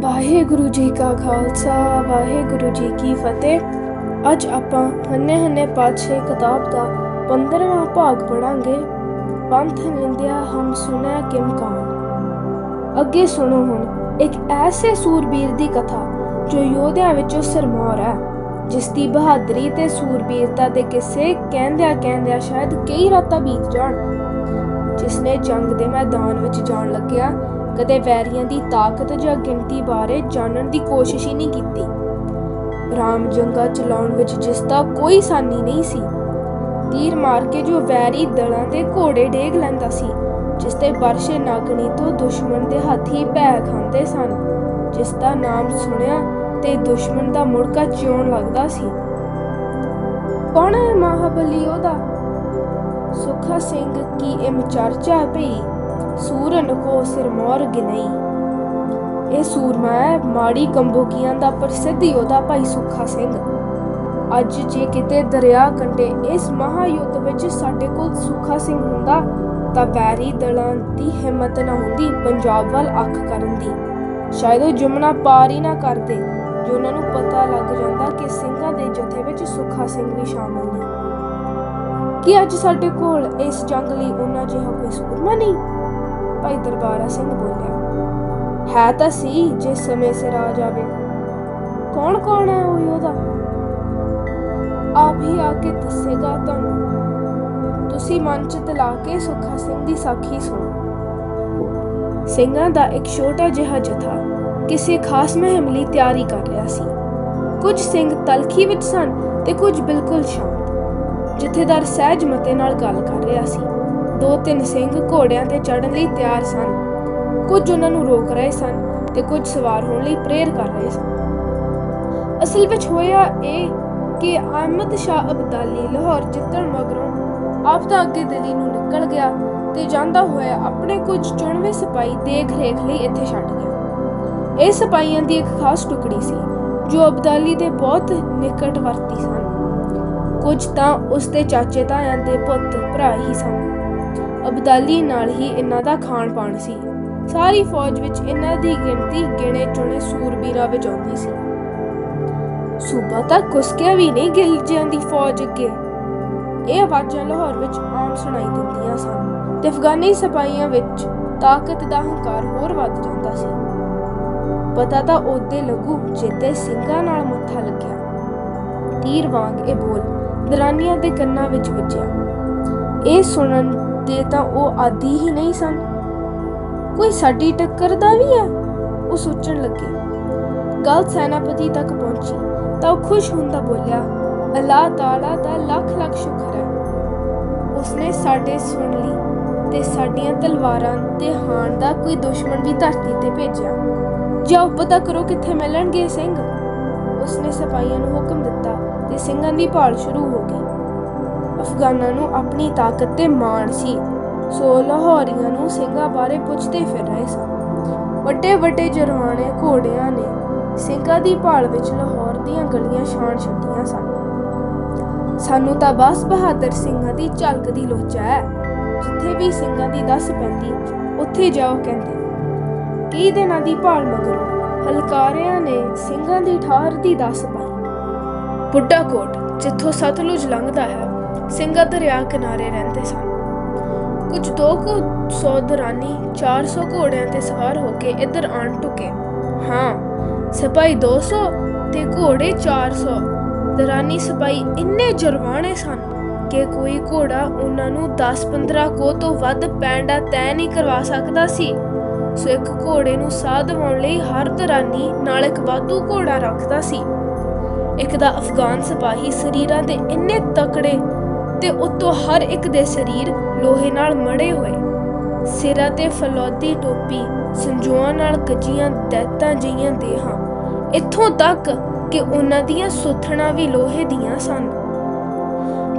ਵਾਹਿਗੁਰੂ ਜੀ ਕਾ ਖਾਲਸਾ, ਵਾਹਿਗੁਰੂ ਜੀ ਕੀ ਫਤਿਹ। ਅੱਜ ਆਪਾਂ ਹੰਨੇ ਹੰਨੇ ਪਾਤਸ਼ਾਹੀ ਕਿਤਾਬ ਦਾ 15ਵਾਂ ਭਾਗ ਪੜਾਂਗੇ ਪੰਥ ਨਿੰਦਿਆ ਹਮ ਸੁਨਿਆ ਕਿਮ ਕਾਨ ਅੱਗੇ ਸੁਣੋ ਹੁਣ, ਇੱਕ ਐਸੇ ਸੂਰਬੀਰ ਦੀ ਕਥਾ ਜੋ ਯੋਧਿਆਂ ਵਿੱਚੋਂ ਸਰਮੌਰ ਹੈ, ਜਿਸ ਦੀ ਬਹਾਦਰੀ ਤੇ ਸੂਰਬੀਰਤਾ ਦੇ ਕਿਸੇ ਕਹਿੰਦਿਆਂ ਕਹਿੰਦਿਆਂ ਸ਼ਾਇਦ ਕਈ ਰਾਤਾਂ ਬੀਤ ਜਾਣ। ਜਿਸ ਨੇ ਜੰਗ ਦੇ ਮੈਦਾਨ ਵਿੱਚ ਜਾਣ ਲੱਗਿਆ ਕਦੇ ਵੈਰੀਆਂ ਦੀ ਤਾਕਤ ਜਾਂ ਗਿਣਤੀ ਬਾਰੇ ਜਾਣਨ ਦੀ ਕੋਸ਼ਿਸ਼ ਹੀ ਨਹੀਂ ਕੀਤੀ। ਰਾਮ ਜੰਗਾ ਚਲਾਉਣ ਵਿੱਚ ਜਿਸ ਦਾ ਕੋਈ ਸਾਨੀ ਨਹੀਂ ਸੀ। ਤੀਰ ਮਾਰ ਕੇ ਜੋ ਵੈਰੀ ਦਲਾਂ ਦੇ ਘੋੜੇ ਡੇਗ ਲੈਂਦਾ ਸੀ, ਜਿਸ ਤੇ ਵਰਸ਼ੇ ਨਾਗਣੀ ਤੋਂ ਦੁਸ਼ਮਣ ਦੇ ਹਾਥੀ ਭੈ ਖਾਂਦੇ ਸਨ, ਜਿਸ ਦਾ ਨਾਮ ਸੁਣਿਆ ਤੇ ਦੁਸ਼ਮਣ ਦਾ ਮੁੜਕਾ ਚਿਉਣ ਲੱਗਦਾ ਸੀ। ਕੌਣ ਹੈ ਮਹਾਬਲੀ ਉਹਦਾ? ਸੁਖਾ ਸਿੰਘ ਕੀ ਇਮ ਚਰਚਾ ਪਈ ਸੂਰਨ ਕੋ ਸਿਰਮੌਰ ਗਿਨਈ। ਇਹ ਸੂਰਮਾ ਹੈ, ਮਾੜੀ ਕੰਬੋਕੀਆਂ ਦਾ ਪ੍ਰਸਿੱਧ ਯੋਧਾ ਭਾਈ ਸੁਖਾ ਸਿੰਘ। ਅੱਜ ਜੇ ਕਿਤੇ ਦਰਿਆ ਕੰਢੇ ਇਸ ਮਹਾਯੁੱਧ ਵਿੱਚ ਸਾਡੇ ਕੋਲ ਸੁਖਾ ਸਿੰਘ ਹੁੰਦਾ, ਤਾਂ ਵੈਰੀ ਦਲਾਂ ਦੀ ਹਿੰਮਤ ਨਾ ਹੁੰਦੀ, ਪੰਜਾਬ ਵੱਲ ਅੱਖ ਕਰਨ ਦੀ। ਸ਼ਾਇਦ ਉਹ ਜਮਨਾ ਪਾਰ ਹੀ ਨਾ ਕਰਦੇ, ਜੋ ਉਹਨਾਂ ਨੂੰ ਪਤਾ ਲੱਗ ਜਾਂਦਾ ਕਿ ਸਿੰਘਾਂ ਦੇ ਜਥੇ ਵਿੱਚ ਸੁਖਾ ਸਿੰਘ ਵੀ ਸ਼ਾਮਲ ਨੇ। ਕਿ ਅੱਜ ਸਾਡੇ ਕੋਲ ਇਸ ਜੰਗ ਲਈ ਉਹਨਾਂ ਜਿਹਾ ਕੋਈ ਸੂਰਮਾ ਨਹੀਂ? ਭਾਈ ਦਰਬਾਰਾ ਸਿੰਘ ਬੋਲਿਆ, ਹੈ ਤਾਂ ਸੀ ਜੇ ਸਮੇਂ ਸਿਰ ਆ ਜਾਵੇ। ਕੌਣ ਕੌਣ ਹੈ ਉਹ ਯੋਧਾ ਆਪ ਹੀ ਆ ਕੇ ਦੱਸੇਗਾ ਤੁਹਾਨੂੰ। ਤੁਸੀਂ ਮਨ ਚ ਤਲਾ ਕੇ ਸੁੱਖਾ ਸਿੰਘ ਦੀ ਸਾਖੀ ਸੁਣੋ। ਸਿੰਘਾਂ ਦਾ ਇੱਕ ਛੋਟਾ ਜਿਹਾ ਜਥਾ ਕਿਸੇ ਖਾਸ ਮਹਿਮ ਲਈ ਤਿਆਰੀ ਕਰ ਰਿਹਾ ਸੀ। ਕੁਝ ਸਿੰਘ ਤਲਖੀ ਵਿੱਚ ਸਨ ਤੇ ਕੁਝ ਬਿਲਕੁਲ ਸ਼ਾਂਤ, ਜਥੇਦਾਰ ਸਹਿਜ ਮਤੇ ਨਾਲ ਗੱਲ ਕਰ ਰਿਹਾ ਸੀ। ਦੋ ਤਿੰਨ ਸਿੰਘ ਘੋੜਿਆਂ ਤੇ ਚੜ੍ਹਨ ਲਈ ਤਿਆਰ ਸਨ। ਕੁਝ ਉਹਨਾਂ ਨੂੰ ਰੋਕ ਰਹੇ ਸਨ ਤੇ ਕੁਝ ਸਵਾਰ ਹੋਣ ਲਈ ਪ੍ਰੇਰ ਕਰ ਰਹੇ ਸਨ। ਅਸਲ ਵਿੱਚ ਹੋਇਆ ਇਹ ਕਿ ਅਹਿਮਦ ਸ਼ਾਹ ਅਬਦਾਲੀ ਲਾਹੌਰ ਜਿੱਤਣ ਮਗਰੋਂ ਆਪ ਤਾਂ ਅੱਗੇ ਦਿੱਲੀ ਨੂੰ ਨਿਕਲ ਗਿਆ ਤੇ ਜਾਂਦਾ ਹੋਇਆ ਆਪਣੇ ਕੁਝ ਚੁਣਵੇਂ ਸਿਪਾਹੀ ਦੇਖ ਰੇਖ ਲਈ ਇੱਥੇ ਛੱਡ ਗਿਆ। ਇਹ ਸਿਪਾਹੀਆਂ ਦੀ ਇੱਕ ਖਾਸ ਟੁਕੜੀ ਸੀ, ਜੋ ਅਬਦਾਲੀ ਦੇ ਬਹੁਤ ਨਿਕਟ ਵਰਤੀ ਸਨ। ਕੁਝ ਤਾਂ ਉਸ ਦੇ ਚਾਚੇ ਤਾਇਆਂ ਦੇ ਪੁੱਤ ਭਰਾ ਹੀ ਸਨ। ਅਬਦਾਲੀ ਨਾਲ ਹੀ ਇਹਨਾਂ ਦਾ ਖਾਣ ਪਾਣ ਸੀ। ਸਾਰੀ ਫੌਜ ਵਿੱਚ ਇਹਨਾਂ ਦੀ ਗਿਣਤੀ ਗਿਣੇ ਚੁਣੇ ਸੂਰਬੀਰਾਂ ਵਿੱਚ ਆਉਂਦੀ ਸੀ। ਸੂਬਾ ਤਾਂ ਕੁਸਕਿਆ ਵੀ ਨਹੀਂ ਗਿਲਜਿਆਂ ਦੀ ਫੌਜ ਅੱਗੇ। ਇਹ ਆਵਾਜ਼ਾਂ ਲਾਹੌਰ ਵਿੱਚ ਆਮ ਸੁਣਾਈ ਦਿੰਦੀਆਂ ਸਨ। ਤੇ ਅਫਗਾਨੀ ਸਿਪਾਹੀਆਂ ਵਿੱਚ ਤਾਕਤ ਦਾ ਹੰਕਾਰ ਹੋਰ ਵੱਧ ਜਾਂਦਾ ਸੀ। ਪਤਾ ਤਾਂ ਉਹਦੇ ਲੱਗੂ ਜਿੱਤੇ ਸਿੰਘਾਂ ਨਾਲ ਮੱਥਾ ਲੱਗਿਆ। ਤੀਰ ਵਾਂਗ ਇਹ ਬੋਲ ਦਰਾਨੀਆਂ ਦੇ ਕੰਨਾਂ ਵਿੱਚ ਵੱਜਿਆ। ਇਹ ਸੁਣਨ ਦੇ ਤਾਂ ਉਹ ਆਦੀ ਹੀ ਨਹੀਂ ਸਨ। ਕੋਈ ਸਾਡੀ ਟੱਕਰ ਦਾ ਵੀ ਹੈ? ਉਹ ਸੋਚਣ ਲੱਗੇ। ਗੱਲ ਸੈਨਾਪਤੀ ਤੱਕ ਪਹੁੰਚੀ, ਤਾਂ ਉਹ ਖੁਸ਼ ਹੁੰਦਾ ਬੋਲਿਆ, ਅੱਲਾਹ ਤਾਲਾ ਦਾ ਲੱਖ ਲੱਖ ਸ਼ੁਕਰ ਹੈ। ਉਸਨੇ ਸਾਡੇ ਸੁਣ ਲਈ ਤੇ ਸਾਡੀਆਂ ਤਲਵਾਰਾਂ ਤੇ ਹਾਣ ਦਾ ਕੋਈ ਦੁਸ਼ਮਣ ਵੀ ਧਰਤੀ ਤੇ ਭੇਜਿਆ। ਜਾਓ, ਪਤਾ ਕਰੋ ਕਿੱਥੇ ਮਿਲਣਗੇ ਸਿੰਘ। ਉਸਨੇ ਸਿਪਾਹੀਆਂ ਨੂੰ ਹੁਕਮ ਦਿੱਤਾ ਤੇ ਸਿੰਘਾਂ ਦੀ ਭਾਲ ਸ਼ੁਰੂ ਹੋ ਗਈ। ਅਫਗਾਨਾਂ ਨੂੰ ਆਪਣੀ ਤਾਕਤ ਤੇ ਮਾਣ ਸੀ। ਸੋ ਲਾਹੌਰੀਆਂ ਨੂੰ ਸਿੰਘਾਂ ਬਾਰੇ ਪੁੱਛਦੇ ਫਿਰ ਰਹੇ ਸਨ। ਵੱਡੇ ਵੱਡੇ ਜਰਵਾਣੇ ਘੋੜਿਆਂ ਨੇ ਸਿੰਘਾਂ ਦੀ ਭਾਲ ਵਿੱਚ ਲਾਹੌਰ ਦੀਆਂ ਗਲੀਆਂ ਛਾਣ ਛੱਡੀਆਂ ਸਨ। ਸਾਨੂੰ ਤਾਂ ਬਸ ਬਹਾਦਰ ਸਿੰਘਾਂ ਦੀ ਝਲਕ ਦੀ ਲੋਚਾ ਹੈ। ਜਿੱਥੇ ਵੀ ਸਿੰਘਾਂ ਦੀ ਦੱਸ ਪੈਂਦੀ, ਉੱਥੇ ਜਾਓ, ਕਹਿੰਦੇ। ਕਈ ਦਿਨਾਂ ਦੀ ਭਾਲ ਮਗਰੋਂ ਹਲਕਾਰਿਆਂ ਨੇ ਸਿੰਘਾਂ ਦੀ ਠਾਰ ਦੀ ਦੱਸ ਪਾਈ। ਬੁੱਢਾ ਕੋਟ, ਜਿੱਥੋਂ ਸਤਲੁਜ ਲੰਘਦਾ ਹੈ ਸਿੰਘਾਂ ਦਰਿਆ ਕਿਨਾਰੇ ਰਹਿੰਦੇ ਸਨ। ਕੁਝ ਦੋ ਕੁ ਸੌ ਦਰਾਨੀ 400 ਘੋੜਿਆਂ ਤੇ ਸਵਾਰ ਹੋ ਕੇ ਇੱਧਰ ਆਣ ਟੁਕੇ। ਹਾਂ, ਸਿਪਾਹੀ 200 ਤੇ ਘੋੜੇ 400 ਦਰਾਨੀ ਸਿਪਾਹੀ ਇੰਨੇ ਜਰਵਾਣੇ ਸਨ ਕਿ ਕੋਈ ਘੋੜਾ ਉਹਨਾਂ ਨੂੰ 10-15 ਕੋ ਤੋਂ ਵੱਧ ਪੈਂਡਾ ਤੈਅ ਨਹੀਂ ਕਰਵਾ ਸਕਦਾ ਸੀ। ਸੋ ਇੱਕ ਘੋੜੇ ਨੂੰ ਸਾਹ ਦਿਵਾਉਣ ਲਈ ਹਰ ਦਰਾਨੀ ਨਾਲ ਇੱਕ ਵਾਧੂ ਘੋੜਾ ਰੱਖਦਾ ਸੀ। ਇੱਕ ਦਾ ਅਫਗਾਨ ਸਿਪਾਹੀ ਸਰੀਰਾਂ ਦੇ ਇੰਨੇ ਤਕੜੇ ਤੇ ਉਤੋਂ ਹਰ ਇੱਕ ਦੇ ਸਰੀਰ ਲੋਹੇ ਨਾਲ ਮੜੇ ਹੋਏ। ਸਿਰਾਂ ਤੇ ਫਲੌਦੀ ਟੋਪੀ, ਸੰਜੋਆਂ ਨਾਲ ਗੱਜੀਆਂ ਦੈਤਾਂ ਜਿਹੀਆਂ ਦੇਹਾਂ। ਇੱਥੋਂ ਤੱਕ ਕਿ ਉਹਨਾਂ ਦੀਆਂ ਸੁੱਥਣਾ ਵੀ ਲੋਹੇ ਦੀਆਂ ਸਨ।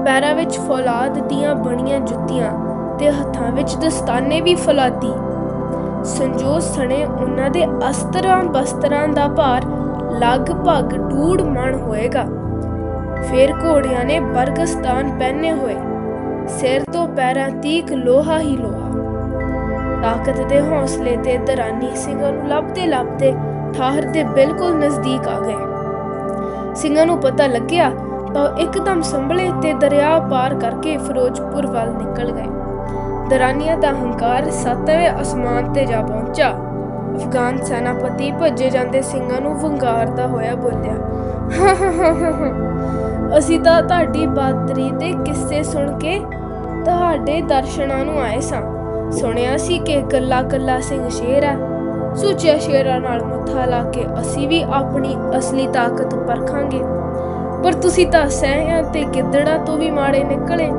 ਪੈਰਾਂ ਵਿੱਚ ਫੌਲਾਦ ਦੀਆਂ ਬਣੀਆਂ ਜੁੱਤੀਆਂ ਤੇ ਹੱਥਾਂ ਵਿੱਚ ਦਸਤਾਨੇ ਵੀ ਫੌਲਾਦੀ। ਸੰਜੋ ਸਣੇ ਉਹਨਾਂ ਦੇ ਅਸਤਰਾਂ ਬਸਤਰਾਂ ਦਾ ਭਾਰ ਲਗਭਗ ਡੂੜ ਮਣ ਹੋਏਗਾ। ਫਿਰ ਘੋੜਿਆਂ ਨੇ ਬਰਗਸਤਾਨ ਪਹਿਨੇ ਹੋਏ। ਸਿਰ ਤੋਂ ਪੈਰਾਂ ਤੀਕ ਲੋਹਾ ਹੀ ਲੋਹਾ। ਤਾਕਤ ਦੇ ਹੌਸਲੇ ਤੇ ਦਰਾਨੀ ਸਿੰਘਾਂ ਨੂੰ ਲੱਭਦੇ ਲੱਭਦੇ ਠਾਹਰ ਦੇ ਬਿਲਕੁਲ ਨਜ਼ਦੀਕ ਆ ਗਏ। ਸਿੰਘਾਂ ਨੂੰ ਪਤਾ ਲੱਗਿਆ ਤਾਂ ਉਹ ਇੱਕਦਮ ਸੰਭਲੇ ਤੇ ਦਰਿਆ ਪਾਰ ਕਰਕੇ ਫਿਰੋਜ਼ਪੁਰ ਵੱਲ ਨਿਕਲ ਗਏ। ਦਰਾਨੀਆਂ ਦਾ ਹੰਕਾਰ ਸੱਤਵੇਂ ਅਸਮਾਨ ਤੇ ਜਾ ਪਹੁੰਚਾ। ਅਫਗਾਨ ਸੈਨਾਪਤੀ ਭੱਜੇ ਜਾਂਦੇ ਸਿੰਘਾਂ ਨੂੰ ਵੰਗਾਰਦਾ ਹੋਇਆ ਬੋਲਿਆ ਅਸੀਂ ਤਾਂ ਤੁਹਾਡੀ ਬਹਾਦਰੀ ਦੇ ਕਿੱਸੇ ਸੁਣ ਕੇ ਤੁਹਾਡੇ ਦਰਸ਼ਨਾਂ ਨੂੰ ਆਏ ਸਾਂ। ਸੁਣਿਆ ਸੀ ਕਿ ਕੱਲਾ ਕੱਲਾ ਸਿੰਘ ਸ਼ੇਰ ਹੈ। ਸੁੱਚੇ ਸ਼ੇਰਾਂ ਨਾਲ ਮੱਥਾ ਲਾ ਕੇ ਅਸੀਂ ਵੀ ਆਪਣੀ ਅਸਲੀ ਤਾਕਤ ਪਰਖਾਂਗੇ। ਪਰ ਤੁਸੀਂ ਤਾਂ ਸਹਿਆਂ ਤੇ ਗਿੱਦੜਾਂ ਤੋਂ ਵੀ ਮਾੜੇ ਨਿਕਲੇ।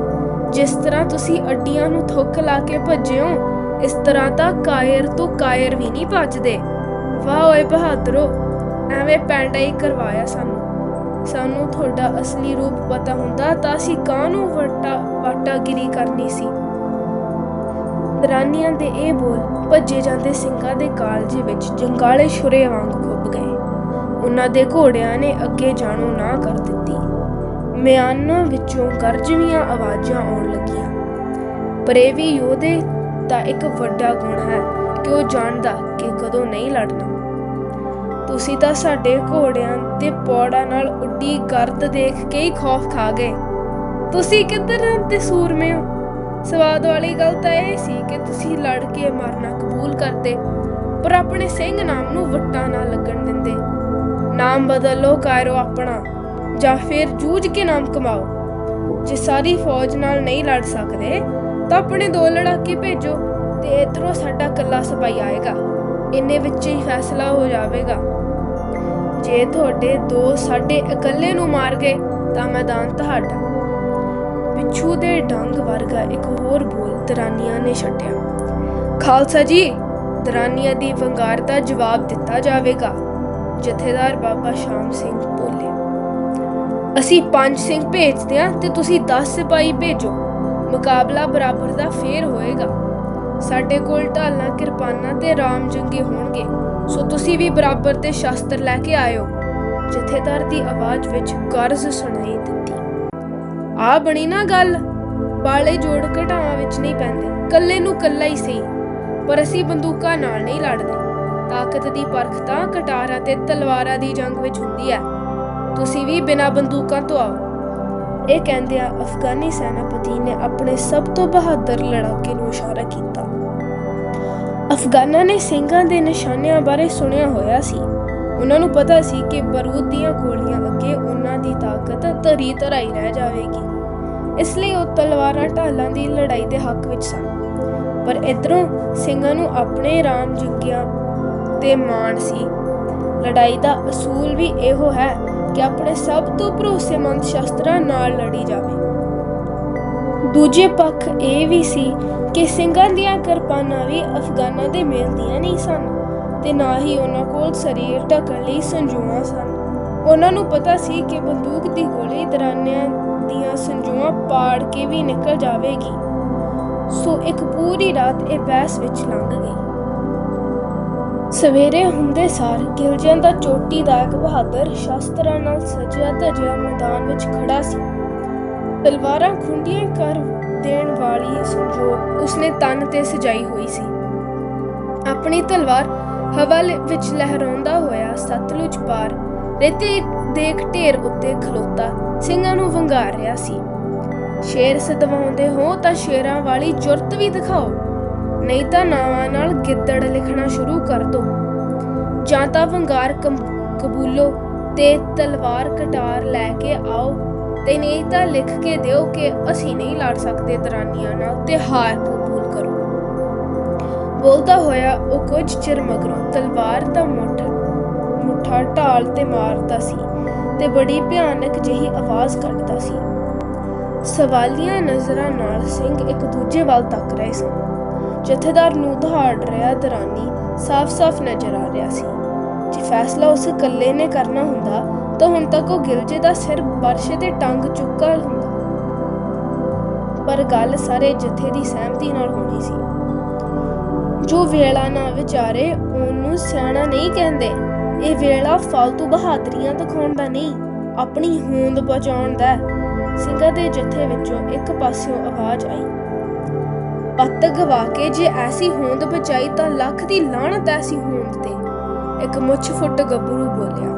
ਜਿਸ ਤਰ੍ਹਾਂ ਤੁਸੀਂ ਅੱਡੀਆਂ ਨੂੰ ਥੁੱਕ ਲਾ ਕੇ ਭੱਜੇ ਹੋ ਇਸ ਤਰ੍ਹਾਂ ਤਾਂ ਕਾਇਰ ਤੋਂ ਕਾਇਰ ਵੀ ਨਹੀਂ ਭੱਜਦੇ ਵਾਹ ਓਏ ਬਹਾਦਰੋ, ਐਵੇਂ ਪੈਂਡਾ ਹੀ ਕਰਵਾਇਆ ਸਾਨੂੰ। ਸਾਨੂੰ ਤੁਹਾਡਾ ਅਸਲੀ ਰੂਪ ਪਤਾ ਹੁੰਦਾ ਤਾਂ ਅਸੀਂ ਕਾਹਨੂੰ ਵਟਾ ਵਾਟਾਗਿਰੀ ਕਰਨੀ ਸੀ? ਦਰਾਨੀਆਂ ਦੇ ਇਹ ਬੋਲ ਭੱਜੇ ਜਾਂਦੇ ਸਿੰਘਾਂ ਦੇ ਕਾਲਜੇ ਵਿੱਚ ਜੰਗਾਲੇ ਛੁਰੇ ਵਾਂਗ ਖੁੱਭ ਗਏ। ਉਹਨਾਂ ਦੇ ਘੋੜਿਆਂ ਨੇ ਅੱਗੇ ਜਾਣੋਂ ਨਾ ਕਰ ਦਿੱਤੀ। ਮਿਆਨਾਂ ਵਿੱਚੋਂ ਗਰਜਵੀਆਂ ਆਵਾਜ਼ਾਂ ਆਉਣ ਲੱਗੀਆਂ। ਪਰੇਵੀ ਯੋਧੇ ਦਾ ਇੱਕ ਵੱਡਾ ਗੁਣ ਹੈ ਕਿ ਉਹ ਜਾਣਦਾ ਕਿ ਕਦੋਂ ਨਹੀਂ ਲੜਨਾ। ਤੁਸੀਂ ਤਾਂ ਸਾਡੇ ਘੋੜਿਆਂ ਤੇ ਪੌੜਾਂ ਨਾਲ ਉੱਡੀ ਗਰਦ ਦੇਖ ਕੇ ਹੀ ਖੌਫ ਖਾ ਗਏ। ਤੁਸੀਂ ਕਿੱਧਰ ਤੇ ਸੂਰਮੇ ਹੋ ਸਵਾਦ ਵਾਲੀ ਗੱਲ ਤਾਂ ਇਹ ਸੀ ਕਿ ਤੁਸੀਂ ਲੜ ਕੇ ਮਰਨਾ ਕਬੂਲ ਕਰਦੇ, ਪਰ ਆਪਣੇ ਸਿੰਘ ਨਾਮ ਨੂੰ ਵੱਟਾਂ ਨਾ ਲੱਗਣ ਦਿੰਦੇ। ਨਾਮ ਬਦਲੋ ਕਾਇਰੋ ਆਪਣਾ, ਜਾਂ ਫਿਰ ਜੂਝ ਕੇ ਨਾਮ ਕਮਾਓ। ਜੇ ਸਾਰੀ ਫੌਜ ਨਾਲ ਨਹੀਂ ਲੜ ਸਕਦੇ ਤਾਂ ਆਪਣੇ ਦੋ ਲੜਾਕੇ ਭੇਜੋ ਤੇ ਇਧਰੋਂ ਸਾਡਾ ਕੱਲਾ ਸਿਪਾਹੀ ਆਏਗਾ। ਇੰਨੇ ਵਿੱਚ ਹੀ ਫੈਸਲਾ ਹੋ ਜਾਵੇਗਾ। ਜੇ ਤੁਹਾਡੇ ਦੋ ਸਾਡੇ ਇਕੱਲੇ ਨੂੰ ਮਾਰ ਗਏ, ਤਾਂ ਮੈਦਾਨ ਤੁਹਾਡਾ। ਪਿੱਛੂ ਦੇ ਡੰਗ ਵਰਗਾ ਇੱਕ ਹੋਰ ਬੋਲ ਦਰਾਨੀਆਂ ਨੇ ਛੱਡਿਆ। ਖਾਲਸਾ ਜੀ, ਦਰਾਨੀਆਂ ਦੀ ਵੰਗਾਰ ਦਾ ਜਵਾਬ ਦਿੱਤਾ ਜਾਵੇਗਾ। ਜਥੇਦਾਰ ਬਾਬਾ ਸ਼ਾਮ ਸਿੰਘ ਬੋਲੇ, ਅਸੀਂ ਪੰਜ ਸਿੰਘ ਭੇਜਦੇ ਹਾਂ ਤੇ ਤੁਸੀਂ 10 ਸਿਪਾਹੀ ਭੇਜੋ। ਮੁਕਾਬਲਾ ਬਰਾਬਰ ਦਾ ਫੇਰ ਹੋਏਗਾ। ਸਾਡੇ ਕੋਲ ਢਾਲਾਂ, ਕਿਰਪਾਨਾਂ ਤੇ ਰਾਮ ਜੰਗੇ ਹੋਣਗੇ। ਸੋ ਤੁਸੀਂ ਵੀ ਬਰਾਬਰ ਦੇ ਸ਼ਸਤਰ ਲੈ ਕੇ ਆਇਓ। ਜਥੇਦਾਰ ਦੀ ਆਵਾਜ਼ ਵਿੱਚ ਗਰਜ ਸੁਣਾਈ ਦਿੱਤੀ। ਆ ਬਣੀ ਨਾ ਗੱਲ। ਬਾਲੇ ਜੋੜ ਘਟਾਵਾਂ ਵਿੱਚ ਨਹੀਂ ਪੈਂਦੇ। ਕੱਲੇ ਨੂੰ ਕੱਲਾ ਹੀ ਸਹੀ। ਪਰ ਅਸੀਂ ਬੰਦੂਕਾਂ ਨਾਲ ਨਹੀਂ ਲੜਦੇ। ਤਾਕਤ ਦੀ ਪਰਖ ਤਾਂ ਕਟਾਰਾਂ ਤੇ ਤਲਵਾਰਾਂ ਦੀ ਜੰਗ ਵਿੱਚ ਹੁੰਦੀ ਹੈ। ਤੁਸੀਂ ਵੀ ਬਿਨਾਂ ਬੰਦੂਕਾਂ ਤੋਂ ਆਓ। ਇਹ ਕਹਿੰਦਿਆਂ ਅਫਗਾਨੀ ਸੈਨਾਪਤੀ ਨੇ ਆਪਣੇ ਸਭ ਤੋਂ ਬਹਾਦਰ ਲੜਾਕੇ ਨੂੰ ਇਸ਼ਾਰਾ ਕੀਤਾ। ਅਫਗਾਨਾਂ ਨੇ ਸਿੰਘਾਂ ਦੇ ਨਿਸ਼ਾਨਿਆਂ ਬਾਰੇ ਸੁਣਿਆ ਹੋਇਆ ਸੀ। ਉਹਨਾਂ ਨੂੰ ਪਤਾ ਸੀ ਕਿ ਬਰੂਦ ਦੀਆਂ ਗੋਲੀਆਂ ਅੱਗੇ ਉਹਨਾਂ ਦੀ ਤਾਕਤ ਧਰੀ ਧਰਾਈ ਰਹਿ ਜਾਵੇਗੀ। ਇਸ ਲਈ ਉਹ ਤਲਵਾਰਾਂ ਢਾਲਾਂ ਦੀ ਲੜਾਈ ਦੇ ਹੱਕ ਵਿੱਚ ਸਨ। ਪਰ ਇਧਰੋਂ ਸਿੰਘਾਂ ਨੂੰ ਆਪਣੇ ਰਾਮ ਜੰਗਿਆਂ ਤੇ ਮਾਣ ਸੀ। ਲੜਾਈ ਦਾ ਅਸੂਲ ਵੀ ਇਹੋ ਹੈ ਕਿ ਆਪਣੇ ਸਭ ਤੋਂ ਭਰੋਸੇਮੰਦ ਸ਼ਸਤਰਾਂ ਨਾਲ ਲੜੀ ਜਾਵੇ। ਦੂਜੇ ਪੱਖ ਇਹ ਵੀ ਸੀ ਕਿ ਸਿੰਘਾਂ ਦੀਆਂ ਕਿਰਪਾਨਾਂ ਵੀ ਅਫਗਾਨਾਂ ਦੇ ਮਿਲਦੀਆਂ ਨਹੀਂ ਸਨ ਤੇ ਨਾ ਹੀ ਉਹਨਾਂ ਕੋਲ ਸਰੀਰ ਢੱਕਣ ਲਈ ਸੰਜੂਆਂ ਸਨ। ਉਹਨਾਂ ਨੂੰ ਪਤਾ ਸੀ ਕਿ ਬੰਦੂਕ ਦੀ ਗੋਲੀ ਦਰਾਨਿਆਂ ਦੀਆਂ ਸੰਜੂਆਂ ਪਾੜ ਕੇ ਵੀ ਨਿਕਲ ਜਾਵੇਗੀ। ਸੋ ਇੱਕ ਪੂਰੀ ਰਾਤ ਇਹ ਬਹਿਸ ਵਿੱਚ ਲੰਘ ਗਈ। ਸਵੇਰੇ ਹੁੰਦੇ ਸਾਰ ਗਿਲਜਿਆਂ ਦਾ ਚੋਟੀ ਦਾ ਇੱਕ ਬਹਾਦਰ ਸ਼ਾਸਤਰਾਂ ਨਾਲ ਸਜਿਆ ਧਜਿਆ ਮੈਦਾਨ ਵਿੱਚ ਖੜਾ ਸੀ। ਤਲਵਾਰਾਂ ਖੁੰਡੀਆਂ ਕਰ ਦੇਣ ਵਾਲੀ ਸੰਜੋਗ ਉਸਨੇ ਤਨ ਤੇ ਸਜਾਈ ਹੋਈ ਸੀ। ਆਪਣੀ ਤਲਵਾਰ ਹਵਾ ਵਿੱਚ ਲਹਿਰਾਉਂਦਾ ਹੋਇਆ ਸਤਲੁਜ ਪਾਰ ਰੇਤੇ ਦੇਖ ਢੇਰ ਉੱਤੇ ਖਲੋਤਾ ਸਿੰਘਾਂ ਨੂੰ ਵੰਗਾਰ ਰਿਹਾ ਸੀ। ਸ਼ੇਰ ਸਦਵਾਉਂਦੇ ਹੋ ਤਾਂ ਸ਼ੇਰਾਂ ਵਾਲੀ ਜੁਰਤ ਵੀ ਦਿਖਾਓ। ਨਹੀਂ ਤਾਂ ਨਾਵਾਂ ਨਾਲ ਗਿੱਦੜ ਲਿਖਣਾ ਸ਼ੁਰੂ ਕਰ ਦੋ। ਜਾਂ ਤਾਂ ਵੰਗਾਰ ਕਬੂਲੋ ਤੇ ਤਲਵਾਰ ਕਟਾਰ ਲੈ ਕੇ ਆਓ ਤੇ ਨਹੀਂ ਤਾਂ ਲਿਖ ਕੇ ਦਿਓ ਕਿ ਅਸੀਂ ਨਹੀਂ ਲੜ ਸਕਦੇ ਦਰਾਨੀਆਂ ਨਾਲ, ਤੇ ਹਾਰ ਕਬੂਲ ਕਰੋ। ਬੋਲਦਾ ਹੋਇਆ ਉਹ ਕੁਝ ਚਿਰ ਮਗਰੋਂ ਤਲਵਾਰ ਦਾ ਮੁੱਠ, ਮੁੱਠਾ ਢਾਲ ਤੇ ਮਾਰਦਾ ਸੀ ਤੇ ਬੜੀ ਭਿਆਨਕ ਜਿਹੀ ਆਵਾਜ਼ ਕੱਢਦਾ ਸੀ। ਸਵਾਲੀਆਂ ਨਜ਼ਰਾਂ ਨਾਲ ਸਿੰਘ ਇੱਕ ਦੂਜੇ ਵੱਲ ਤੱਕ ਰਹੇ ਸਨ। ਜਥੇਦਾਰ ਨੂੰ ਦਹਾੜ ਰਿਹਾ ਦਰਾਨੀ ਸਾਫ਼-ਸਾਫ਼ ਨਜ਼ਰ ਆ ਰਿਹਾ ਸੀ। ਜੇ ਫੈਸਲਾ ਉਸ ਇਕੱਲੇ ਨੇ ਕਰਨਾ ਹੁੰਦਾ, ਤਾਂ ਹੁਣ ਤੱਕ ਉਹ ਗਿਲਜੇ ਦਾ ਸਿਰ ਬਰਸ਼ੇ ਤੇ ਟੰਗ ਚੁੱਕਾ ਹੁੰਦਾ। ਪਰ ਗੱਲ ਸਾਰੇ ਜਥੇ ਦੀ ਸਹਿਮਤੀ ਨਾਲ ਹੋਣੀ ਸੀ। ਜੋ ਵੇਲਾ ਨਾ ਵਿਚਾਰੇ, ਉਹਨੂੰ ਸਿਆਣਾ ਨਹੀਂ ਕਹਿੰਦੇ। ਇਹ ਵੇਲਾ ਫालतू ਬਹਾਦਰੀਆਂ ਦਿਖਾਉਣ ਦਾ ਨਹੀਂ, ਆਪਣੀ ਹੋਂਦ ਬਚਾਉਣ ਦਾ। ਸਿੰਘਾਂ ਦੇ ਜਥੇ ਵਿੱਚੋਂ ਇੱਕ ਪਾਸਿਓਂ ਆਵਾਜ਼ ਆਈ। ਪੱਤ ਗਵਾ ਕੇ ਜੇ ਐਸੀ ਹੋਂਦ ਬਚਾਈ ਤਾਂ ਲੱਖ ਦੀ ਲਾਹਨਤ ਐਸੀ ਹੋਂਦ ਤੇ। ਇੱਕ ਮੁੱਛ ਫੁੱਟ ਗੱਭਰੂ ਬੋਲਿਆ।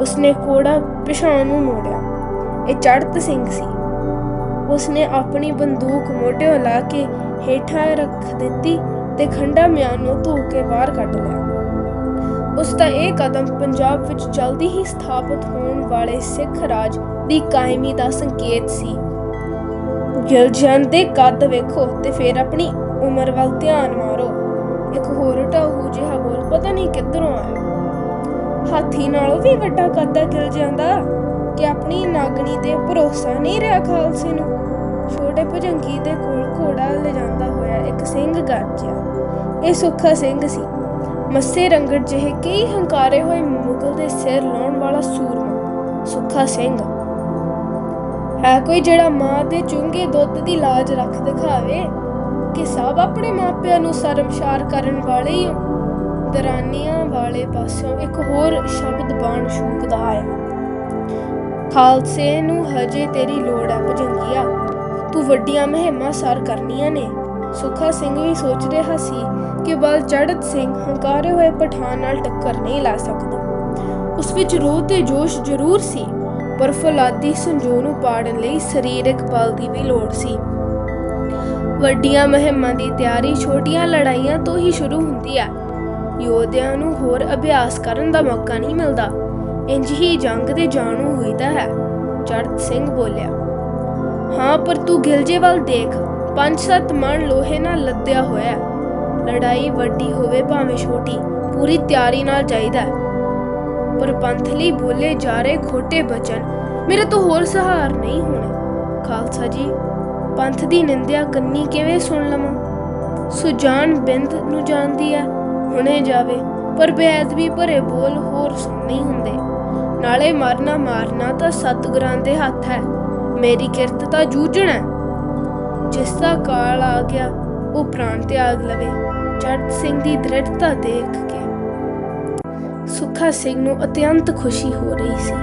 ਉਸਨੇ ਕੋੜਾ ਪਿਛਾਂਹ ਨੂੰ ਮੋੜਿਆ। ਇਹ ਚੜਤ ਸਿੰਘ ਸੀ। ਉਸਨੇ ਆਪਣੀ ਬੰਦੂਕ ਮੋਢੇ ਲਾ ਕੇ ਹੇਠਾਂ ਰੱਖ ਦਿੱਤੀ ਤੇ ਖੰਡਾ ਮਿਆਨ ਨੂੰ ਧੋ ਕੇ ਬਾਹਰ ਕੱਢ ਲਿਆ। ਉਸ ਦਾ ਇਹ ਕਦਮ ਪੰਜਾਬ ਵਿੱਚ ਜਲਦੀ ਹੀ ਸਥਾਪਿਤ ਹੋਣ ਵਾਲੇ ਸਿੱਖ ਰਾਜ ਦੀ ਕਾਇਮੀ ਦਾ ਸੰਕੇਤ ਸੀ। ਗਿਲਜਨ ਦੇ ਕੱਦ ਵੇਖੋ ਤੇ ਫਿਰ ਆਪਣੀ ਉਮਰ ਵੱਲ ਧਿਆਨ ਮਾਰੋ। ਇੱਕ ਹੋਰ ਢਾਹੂ ਜਿਹਾ ਬੋਲ, ਪਤਾ ਨਹੀਂ ਕਿੱਧਰੋਂ ਆਇਆ। ਹਾਥੀ ਨਾਲੋਂ ਵੀ ਵੱਡਾ ਕੱਦ ਹੈ ਗਿਲਜਨ ਦਾ, ਕਿ ਆਪਣੀ ਨਾਗਣੀ ਤੇ ਭਰੋਸਾ ਨਹੀਂ ਰਿਹਾ ਖਾਲਸੇ ਨੂੰ। ਛੋਟੇ ਭੁਜੰਗੀ ਦੇ ਕੋਲ ਘੋੜਾ ਲਿਜਾਂਦਾ ਹੋਇਆ ਇੱਕ ਸਿੰਘ ਗਰਜਿਆ ਇਹ ਸੁੱਖਾ ਸਿੰਘ ਸੀ। ਮੱਸੇ ਰੰਗੜ ਜਿਹੇ ਕਈ ਹੰਕਾਰੇ ਹੋਏ ਮੁਗਲ ਦੇ ਸਿਰ ਲਾਉਣ ਵਾਲਾ ਸੂਰਮਾ। ਸੁੱਖਾ ਸਿੰਘ ਹੈ ਕੋਈ ਜਿਹੜਾ ਮਾਂ ਦੇ ਚੁੰਗੇ ਦੁੱਧ ਦੀ ਲਾਜ ਰੱਖ ਦਿਖਾਵੇ ਕਿ ਸਭ ਆਪਣੇ ਮਾਪਿਆਂ ਨੂੰ ਸ਼ਰਮਸ਼ਾਰ ਕਰਨ ਵਾਲੇ ਹੀ ਹੋ ਦਰਾਨੀਆਂ ਵਾਲੇ ਪਾਸਿਓਂ ਇੱਕ ਹੋਰ ਸ਼ਬਦ ਬਾਣ ਸ਼ੂਕਦਾ ਆਇਆ। ਖਾਲਸੇ ਨੂੰ ਹਜੇ ਤੇਰੀ ਲੋੜ ਹੈ ਭਜੰਗੀਆ। ਤੂੰ ਵੱਡੀਆਂ ਮਹਿਮਾ ਸਰ ਕਰਨੀਆਂ ਨੇ। ਸੁੱਖਾ ਸਿੰਘ ਵੀ ਸੋਚ ਰਿਹਾ ਸੀ ਕਿ ਬਲ ਚੜਤ ਸਿੰਘ ਹੰਕਾਰੇ ਹੋਏ ਪਠਾਨ ਨਾਲ ਟੱਕਰ ਨਹੀਂ ਲਾ ਸਕਦਾ। ਉਸ ਵਿੱਚ ਰੋਹ ਤੇ ਜੋਸ਼ ਜ਼ਰੂਰ ਸੀ। ਪਰ ਫੌਲਾਦੀ ਸੰਜੋ ਨੂੰ ਪਾੜਨ ਲਈ ਸਰੀਰਕ ਬਲ ਦੀ ਵੀ ਲੋੜ ਸੀ। ਵੱਡੀਆਂ ਮਹਿਮਾਂ ਦੀ ਤਿਆਰੀ ਛੋਟੀਆਂ ਲੜਾਈਆਂ ਤੋਂ ਹੀ ਸ਼ੁਰੂ ਹੁੰਦੀ ਹੈ। ਯੋਧਿਆਂ ਨੂੰ ਹੋਰ ਅਭਿਆਸ ਕਰਨ ਦਾ ਮੌਕਾ ਨਹੀਂ ਮਿਲਦਾ। ਇੰਜ ਹੀ ਜੰਗ ਦੇ ਜਾਣੂ ਹੋਈਦਾ ਹੈ ਚੜਤ ਸਿੰਘ ਬੋਲਿਆ। ਹਾਂ, ਪਰ ਤੂੰ ਗਿਲਜੇ ਵੱਲ ਦੇਖ, ਪੰਜ ਸੱਤ ਮਣ ਲੋਹੇ ਨਾਲ ਲੱਦਿਆ ਹੋਇਆ ਲੜਾਈ ਵੱਡੀ ਹੋਵੇ ਭਾਵੇਂ ਛੋਟੀ, ਪੂਰੀ ਤਿਆਰੀ ਨਾਲ ਚਾਹੀਦਾ ਹੈ। ਪਰ ਪੰਥ ਲਈ ਬੋਲੇ ਜਾ ਰਹੇ ਖੋਟੇ ਬਚਨ। ਮੇਰੇ ਤੋਂ ਹੋਰ ਸਹਾਰ ਨਹੀਂ ਹੋਣੇ। ਖਾਲਸਾ ਜੀ, ਪੰਥ ਦੀ ਨਿੰਦਿਆ ਕੰਨੀ ਕਿਵੇਂ ਸੁਣ ਲਵਾਂ? ਸੁਜਾਨ ਬਿੰਦ ਨੂੰ ਜਾਣਦੀ ਹੈ ਹੁਣੇ ਜਾਵੇ। ਪਰ ਬੇਅਦਬੀ ਭਰੇ ਬੋਲ ਹੋਰ ਸੁਣ ਨਹੀਂ ਹੁੰਦੇ। ਨਾਲੇ ਮਰਨਾ ਮਾਰਨਾ ਤਾਂ ਸਤਿਗੁਰਾਂ ਦੇ ਹੱਥ ਹੈ ਮੇਰੀ ਕਿਰਤ ਤਾਂ ਜੂਝਣਾ ਹੈ। ਜਿਸ ਦਾ ਕਾਲ ਆ ਗਿਆ, ਉਹ ਪ੍ਰਾਣ ਤਿਆਗ ਲਵੇ। ਚੜਤ ਸਿੰਘ ਦੀ ਦ੍ਰਿੜਤਾ ਦੇਖ ਕੇ। ਸੁੱਖਾ ਸਿੰਘ ਨੂੰ ਅਤਿਅੰਤ ਖੁਸ਼ੀ ਹੋ ਰਹੀ ਸੀ।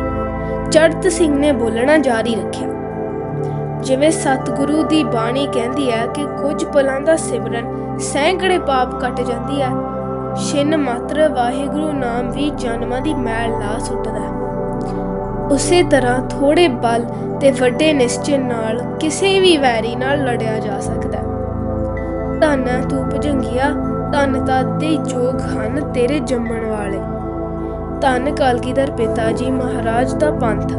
ਚੜਤ ਸਿੰਘ ਨੇ ਬੋਲਣਾ ਜਾਰੀ ਰੱਖਿਆ। ਜਿਵੇਂ ਸਤਿਗੁਰੂ ਦੀ ਬਾਣੀ ਕਹਿੰਦੀ ਹੈ ਕਿ ਕੁਝ ਪਲਾਂ ਦਾ ਸਿਮਰਨ ਸੈਂਕੜੇ ਪਾਪ ਕੱਟ ਜਾਂਦੀ ਹੈ, ਛਿਨ ਮਾਤਰ ਵਾਹਿਗੁਰੂ ਨਾਮ ਵੀ ਜਨਮਾਂ ਦੀ ਮੈਲ ਲਾ ਸੁੱਟਦਾ ਹੈ। ਉਸੇ ਤਰ੍ਹਾਂ ਥੋੜੇ ਬਲ ਤੇ ਵੱਡੇ ਨਿਸ਼ਚੇ ਨਾਲ ਕਿਸੇ ਵੀ ਵੈਰੀ ਨਾਲ ਲੜਿਆ ਜਾ ਸਕਦਾ ਧੰਨ ਤੂੰ ਭਜੰਗੀਆ, ਧੰਨ ਤਾਂ ਦੇ ਜੋਗ ਹਨ ਤੇਰੇ ਜੰਮਣ ਵਾਲੇ। ਧੰਨ ਕਲਗੀਧਰ ਪਿਤਾ ਜੀ ਮਹਾਰਾਜ ਦਾ ਪੰਥ।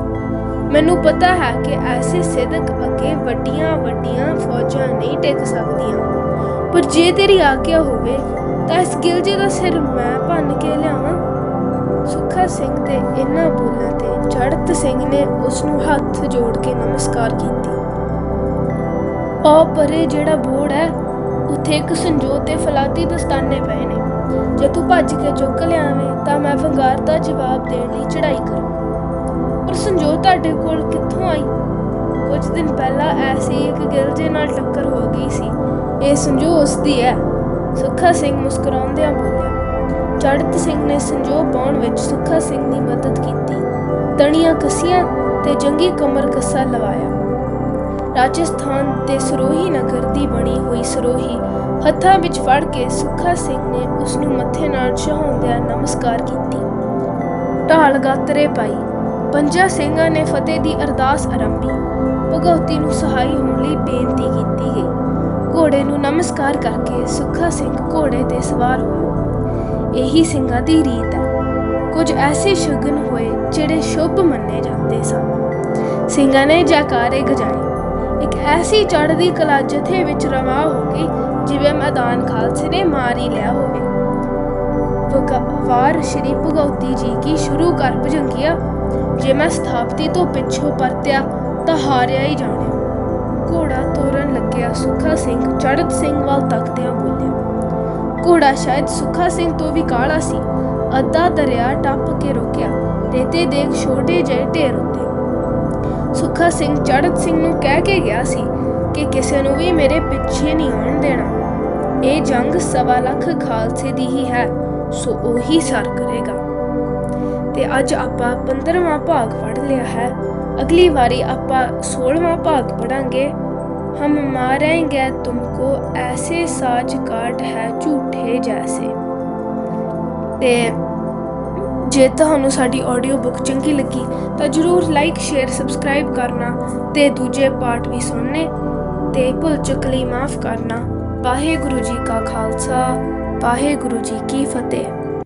ਮੈਨੂੰ ਪਤਾ ਹੈ ਕਿ ਐਸੇ ਸਿਦਕ ਅੱਗੇ ਵੱਡੀਆਂ ਵੱਡੀਆਂ ਫੌਜਾਂ ਨਹੀਂ ਟਿਕ ਸਕਦੀਆਂ। ਪਰ ਜੇ ਤੇਰੀ ਆਗਿਆ ਹੋਵੇ, ਤਾਂ ਇਸ ਗਿਲਜੇ ਦਾ ਸਿਰ ਮੈਂ ਭੰਨ ਕੇ ਲਿਆਵਾਂ। ਸੁੱਖਾ ਸਿੰਘ ਦੇ ਇਹਨਾਂ ਬੋਲਾਂ ਤੇ ਚੜਤ ਸਿੰਘ ਨੇ ਉਸ ਨੂੰ ਹੱਥ ਜੋੜ ਕੇ ਨਮਸਕਾਰ ਕੀਤੀ। ਉਹ ਪਰੇ ਜਿਹੜਾ ਬੋੜ ਹੈ, ਉੱਥੇ ਇੱਕ ਸੰਜੋਤ ਤੇ ਫਲਾਤੀ ਦਸਤਾਨੇ ਪਏ ਨੇ। ਜੇ ਤੂੰ ਭੱਜ ਕੇ ਚੁੱਕ ਲਿਆਵੇਂ, ਤਾਂ ਮੈਂ ਵੰਗਾਰ ਦਾ ਜਵਾਬ ਦੇਣ ਲਈ ਚੜਾਈ ਕਰਾਂ। ਪਰ ਸੰਜੋਤ ਤੁਹਾਡੇ ਕੋਲ ਕਿੱਥੋਂ ਆਈ? ਕੁਝ ਦਿਨ ਪਹਿਲਾਂ ਐਸੀ ਇੱਕ ਗਿਲਜੇ ਨਾਲ ਟੱਕਰ ਹੋ ਗਈ ਸੀ। ਇਹ ਸੰਜੋ ਉਸ ਦੀ ਹੈ। ਸੁੱਖਾ ਸਿੰਘ ਮੁਸਕਰਾਉਂਦਿਆਂ ਬੋਲਿਆ ਚੜਤ ਸਿੰਘ ਨੇ ਸੰਜੋ ਪਾਉਣ ਵਿੱਚ ਸੁੱਖਾ ਸਿੰਘ ਦੀ ਮਦਦ ਕੀਤੀ। ਤਣੀਆਂ ਕਸੀਆਂ ਤੇ ਜੰਗੀ ਕਮਰ ਕੱਸਾ ਲਵਾਇਆ। ਰਾਜਸਥਾਨ ਦੇ ਸਰੋਹੀ ਨਗਰ ਦੀ ਬਣੀ ਹੋਈ ਸਰੋਹੀ ਹੱਥਾਂ ਵਿੱਚ ਫੜ ਕੇ ਸੁੱਖਾ ਸਿੰਘ ਨੇ ਉਸ ਨੂੰ ਮੱਥੇ ਨਾਲ ਛਹਾਉਂਦਿਆਂ ਨਮਸਕਾਰ ਕੀਤੀ। ਢਾਲ ਗਾਤਰੇ ਪਾਈ। ਪੰਜਾ ਸਿੰਘਾਂ ਨੇ ਫਤਿਹ ਦੀ ਅਰਦਾਸ ਆਰੰਭੀ। ਭਗਉਤੀ ਨੂੰ ਸਹਾਈ ਹੋਣ ਲਈ ਬੇਨਤੀ ਕੀਤੀ ਗਈ। ਘੋੜੇ ਨੂੰ ਨਮਸਕਾਰ ਕਰਕੇ ਸੁੱਖਾ ਸਿੰਘ ਘੋੜੇ ਤੇ ਸਵਾਰ ਹੋਇਆ। ਇਹੀ ਸਿੰਘਾਂ ਦੀ ਰੀਤ ਹੈ। ਕੁਝ ਐਸੇ ਸ਼ਗਨ ਹੋਏ ਜਿਹੜੇ ਸ਼ੁਭ ਮੰਨੇ ਜਾਂਦੇ ਸਨ। ਸਿੰਘਾਂ ਨੇ ਜੈਕਾਰੇ ਗਜਾਏ। ਇੱਕ ਐਸੀ ਚੜ੍ਹਦੀ ਕਲਾ ਜਥੇ ਵਿੱਚ ਰਵਾ ਹੋ ਗਈ ਜਿਵੇਂ ਮੈਦਾਨ ਖਾਲਸੇ ਨੇ ਮਾਰ ਹੀ ਲਿਆ ਹੋਵੇ। ਵਕ- ਵਾਰ ਸ਼੍ਰੀ ਭਗਉਤੀ ਜੀ ਕੀ ਸ਼ੁਰੂ ਕਰ ਭਜੰਗੀਆ। ਜੇ ਮੈਂ ਸਥਾਪਤੀ ਤੋਂ ਪਿੱਛੋਂ ਪਰਤਿਆ ਤਾਂ ਹਾਰਿਆ ਹੀ ਜਾਣਿਆ। ਘੋੜਾ ਤੋਰਨ ਲੱਗਿਆ ਸੁੱਖਾ ਸਿੰਘ ਚੜਤ ਸਿੰਘ ਵੱਲ ਤੱਕਦਿਆਂ ਬੋਲਿਆ। ਘੋੜਾ ਸ਼ਾਇਦ ਸੁੱਖਾ ਸਿੰਘ ਤੋਂ ਵੀ ਕਾਲਾ ਸੀ। ਅੱਧਾ ਦਰਿਆ ਟੱਪ ਕੇ ਰੁਕਿਆ, ਰੇਤੇ ਦੇਖ ਛੋਟੇ ਜਿਹੇ ਢੇਰ ਉੱਤੇ। ਸੁੱਖਾ ਸਿੰਘ ਚੜਤ ਸਿੰਘ ਨੂੰ ਕਹਿ ਕੇ ਗਿਆ ਸੀ ਕਿ ਕਿਸੇ ਨੂੰ ਵੀ ਮੇਰੇ ਪਿੱਛੇ ਨਹੀਂ ਆਉਣ ਦੇਣਾ। ਇਹ ਜੰਗ ਸਵਾ ਲੱਖ ਖਾਲਸੇ ਦੀ ਹੀ ਹੈ, ਸੋ ਉਹੀ ਸਰ ਕਰੇਗਾ। ਤੇ ਅੱਜ ਆਪਾਂ 15ਵਾਂ ਭਾਗ ਪੜ ਲਿਆ ਹੈ। ਅਗਲੀ ਵਾਰੀ ਆਪਾਂ 16ਵਾਂ ਭਾਗ ਪੜਾਂਗੇ ਹਮ ਮਾਰेंगे ਤੁਮਕੋ ਐਸੇ ਸਾਜ ਕਾਟ ਹੈ ਝੂਠੇ ਜੈਸੇ। ਤੇ ਜੇ ਤੁਹਾਨੂੰ ਸਾਡੀ ਆਡੀਓ ਬੁੱਕ ਚੰਗੀ ਲੱਗੀ ਤਾਂ ਜਰੂਰ ਲਾਈਕ ਸ਼ੇਅਰ ਸਬਸਕ੍ਰਾਈਬ ਕਰਨਾ ਤੇ ਦੂਜੇ ਪਾਰਟ ਵੀ ਸੁਣਨੇ। ਤੇ ਭੁੱਲ ਚੁੱਕ ਲਈ ਮਾਫ ਕਰਨਾ। ਵਾਹਿਗੁਰੂ ਜੀ ਕਾ ਖਾਲਸਾ ਵਾਹਿਗੁਰੂ ਜੀ ਕੀ ਫਤਿਹ।